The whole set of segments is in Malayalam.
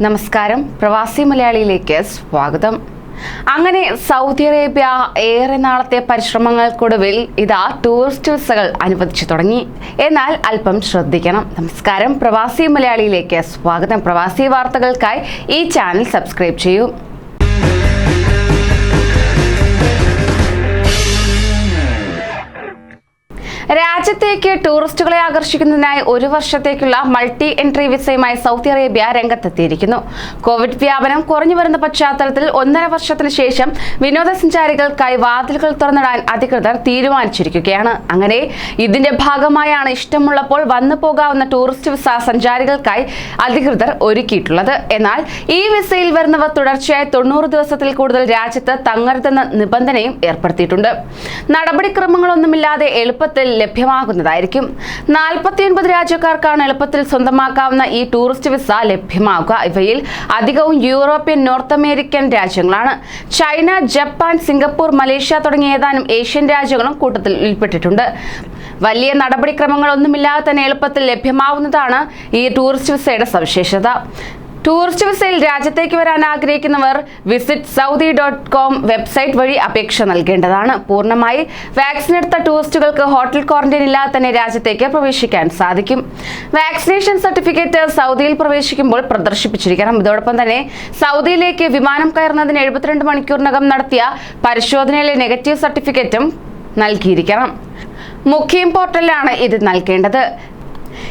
നമസ്കാരം. പ്രവാസി മലയാളിയിലേക്ക് സ്വാഗതം. അങ്ങനെ സൗദി അറേബ്യ ഏറെ നാളത്തെ പരിശ്രമങ്ങൾക്കൊടുവിൽ ഇതാ ടൂറിസ്റ്റ് വിസകൾ അനുവദിച്ചു തുടങ്ങി. എന്നാൽ അല്പം ശ്രദ്ധിക്കണം. നമസ്കാരം. പ്രവാസി മലയാളിയിലേക്ക് സ്വാഗതം. പ്രവാസി വാർത്തകൾക്കായി ഈ ചാനൽ സബ്സ്ക്രൈബ് ചെയ്യൂ. രാജ്യത്തേക്ക് ടൂറിസ്റ്റുകളെ ആകർഷിക്കുന്നതിനായി ഒരു വർഷത്തേക്കുള്ള മൾട്ടി എൻട്രി വിസയുമായി സൗദി അറേബ്യ രംഗത്തെത്തിയിരിക്കുന്നു. കോവിഡ് വ്യാപനം കുറഞ്ഞു വരുന്ന പശ്ചാത്തലത്തിൽ ഒന്നര വർഷത്തിന് ശേഷം വിനോദസഞ്ചാരികൾക്കായി വാതിലുകൾ തുറന്നിടാൻ അധികൃതർ തീരുമാനിച്ചിരിക്കുകയാണ്. അങ്ങനെ ഇതിന്റെ ഭാഗമായാണ് ഇഷ്ടമുള്ളപ്പോൾ വന്നു പോകാവുന്ന ടൂറിസ്റ്റ് വിസ സഞ്ചാരികൾക്കായി അധികൃതർ ഒരുക്കിയിട്ടുള്ളത്. എന്നാൽ ഈ വിസയിൽ വരുന്നവർ തുടർച്ചയായി തൊണ്ണൂറ് ദിവസത്തിൽ കൂടുതൽ രാജ്യത്ത് തങ്ങരുതെന്ന നിബന്ധനയും ഏർപ്പെടുത്തിയിട്ടുണ്ട്. നടപടിക്രമങ്ങളൊന്നുമില്ലാതെ എളുപ്പത്തിൽ ലഭ്യമാകുന്നതായിരിക്കും. നാൽപ്പത്തിയൊൻപത് രാജ്യക്കാർക്കാണ് എളുപ്പത്തിൽ സ്വന്തമാക്കാവുന്ന ഈ ടൂറിസ്റ്റ് വിസ ലഭ്യമാവുക. ഇവയിൽ അധികവും യൂറോപ്യൻ നോർത്ത് അമേരിക്കൻ രാജ്യങ്ങളാണ്. ചൈന ജപ്പാൻ സിംഗപ്പൂർ മലേഷ്യ തുടങ്ങിയ ഏതാനും ഏഷ്യൻ രാജ്യങ്ങളും കൂട്ടത്തിൽ ഉൾപ്പെട്ടിട്ടുണ്ട്. വലിയ നടപടിക്രമങ്ങളൊന്നുമില്ലാതെ തന്നെ എളുപ്പത്തിൽ ലഭ്യമാവുന്നതാണ് ഈ ടൂറിസ്റ്റ് വിസയുടെ സവിശേഷത. ടൂറിസ്റ്റ് വിസയിൽ രാജ്യത്തേക്ക് വരാൻ ആഗ്രഹിക്കുന്നവർ visit Saudi dot com website വഴി അപേക്ഷ നൽകേണ്ടതാണ്. പൂർണമായി വാക്സിൻ എടുത്ത ടൂറിസ്റ്റുകൾക്ക് ഹോട്ടൽ ക്വാറന്റൈൻ ഇല്ലാതെ തന്നെ രാജ്യത്തേക്ക് പ്രവേശിക്കാൻ സാധിക്കും. വാക്സിനേഷൻ സർട്ടിഫിക്കറ്റ് സൗദിയിൽ പ്രവേശിക്കുമ്പോൾ പ്രദർശിപ്പിച്ചിരിക്കണം. ഇതോടൊപ്പം തന്നെ സൗദിയിലേക്ക് വിമാനം കയറുന്നതിന് എഴുപത്തിരണ്ട് മണിക്കൂറിനകം നടത്തിയ പരിശോധനയിലെ നെഗറ്റീവ് സർട്ടിഫിക്കറ്റും നൽകിയിരിക്കണം. മുഖ്യം പോർട്ടലിലാണ് ഇത് നൽകേണ്ടത്.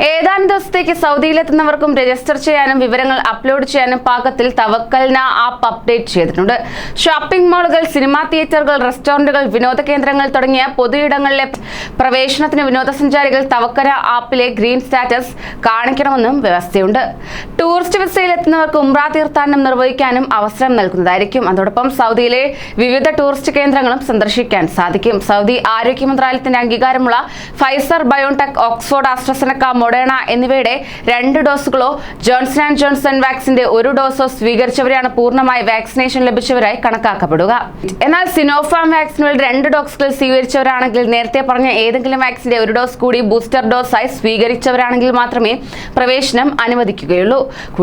ഏതാനും ദിവസത്തേക്ക് സൗദിയിലെത്തുന്നവർക്കും രജിസ്റ്റർ ചെയ്യാനും വിവരങ്ങൾ അപ്ലോഡ് ചെയ്യാനും പാകത്തിൽ തവക്കൽന ആപ്പ് അപ്ഡേറ്റ് ചെയ്തിട്ടുണ്ട്. ഷോപ്പിംഗ് മാളുകൾ സിനിമാ തിയേറ്ററുകൾ റെസ്റ്റോറന്റുകൾ വിനോദ കേന്ദ്രങ്ങൾ തുടങ്ങിയ പൊതുയിടങ്ങളിലെ പ്രവേശനത്തിന് വിനോദസഞ്ചാരികൾ തവക്കര ആപ്പിലെ ഗ്രീൻ സ്റ്റാറ്റസ് കാണിക്കണമെന്നും വ്യവസ്ഥയുണ്ട്. ടൂറിസ്റ്റ് വിസയിൽ എത്തുന്നവർക്ക് ഉംറ തീർത്ഥാടനം നിർവഹിക്കാനും അവസരം നൽകുന്നതായിരിക്കും. അതോടൊപ്പം സൗദിയിലെ വിവിധ ടൂറിസ്റ്റ് കേന്ദ്രങ്ങളും സന്ദർശിക്കാൻ സാധിക്കും. സൗദി ആരോഗ്യ മന്ത്രാലയത്തിന്റെ അംഗീകാരമുള്ള Pfizer biotech Oxford AstraZeneca Moderna എന്നിവയുടെ രണ്ട് ഡോസുകളോ ജോൺസൺ ആൻഡ് ജോൺസൺ വാക്സിന്റെ ഒരു ഡോസോ സ്വീകരിച്ചവരെയാണ് പൂർണമായി വാക്സിനേഷൻ ലഭിച്ചവരായി കണക്കാക്കപ്പെടുക. എന്നാൽ സിനോഫാം വാക്സിനുകൾ രണ്ട് ഡോസുകൾ സ്വീകരിച്ചവരാണെങ്കിൽ നേരത്തെ പറഞ്ഞ ഏതെങ്കിലും വാക്സിന്റെ ഒരു ഡോസ് കൂടി ബൂസ്റ്റർ ഡോസായി സ്വീകരിച്ചവരാണെങ്കിൽ മാത്രമേ പ്രവേശനം അനുവദിക്കുകയുള്ളൂ.